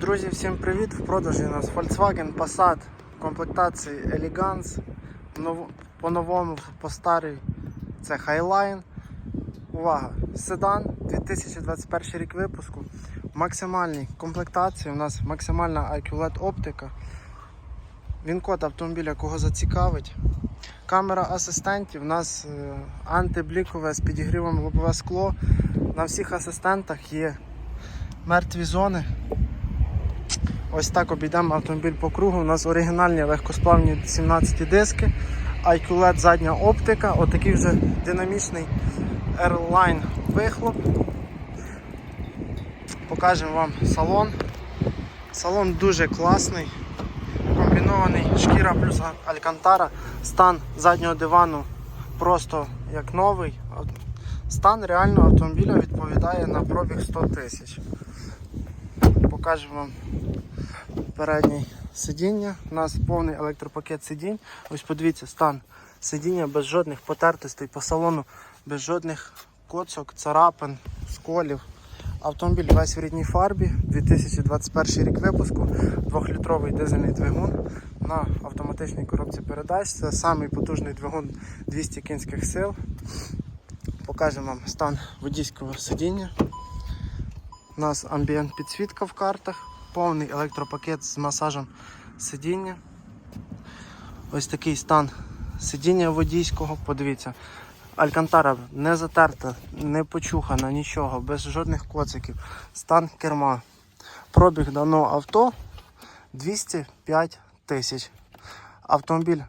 Друзі, всім привіт! В продажі у нас Volkswagen Passat комплектації Elegance. По-новому, по старій це Highline. Увага! Седан 2021 рік випуску. В максимальній комплектації у нас максимальна IQ-LED оптика. Він код автомобіля кого зацікавить. Камера асистентів, у нас е, антиблікове з підігрівом лобове скло. На всіх асистентах є мертві зони. Ось так обійдемо автомобіль по кругу. У нас оригінальні легкосплавні 17 диски, IQ-LED задня оптика, отакий вже динамічний Airline вихлоп. Покажемо вам салон. Салон дуже класний. Комбінований шкіра плюс алькантара. Стан заднього дивану просто як новий. Стан реального автомобіля відповідає на пробіг 100 тисяч. Покажемо вам переднє сидіння. У нас повний електропакет сидінь. Ось подивіться, стан сидіння без жодних потертостей по салону, без жодних коцок, царапин, сколів. Автомобіль весь в рідній фарбі, 2021 рік випуску, 2-літровий дизельний двигун на автоматичній коробці передач. Це самий потужний двигун 200 кінських сил. Покажемо вам стан водійського сидіння. У нас амбієнт підсвітка в картах, повний електропакет з масажем сидіння. Ось такий стан сидіння водійського. Подивіться, алькантара не затерта, не почухана, нічого, без жодних коциків. Стан керма. Пробіг даного авто 205 тисяч. Автомобіль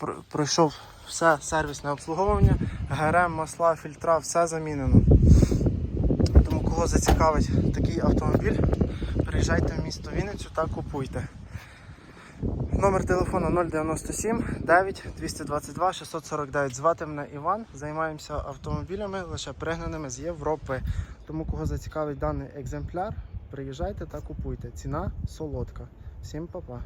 пр- пройшов все сервісне обслуговування, ГРМ, масла, фільтра, все замінено. Тому кого зацікавить такий автомобіль, приїжджайте в місто Вінницю та купуйте. Номер телефону 097 9 222 649. Звати мене Іван. Займаємося автомобілями лише пригнаними з Європи. Тому кого зацікавить даний екземпляр, приїжджайте та купуйте. Ціна солодка. Всім па-па.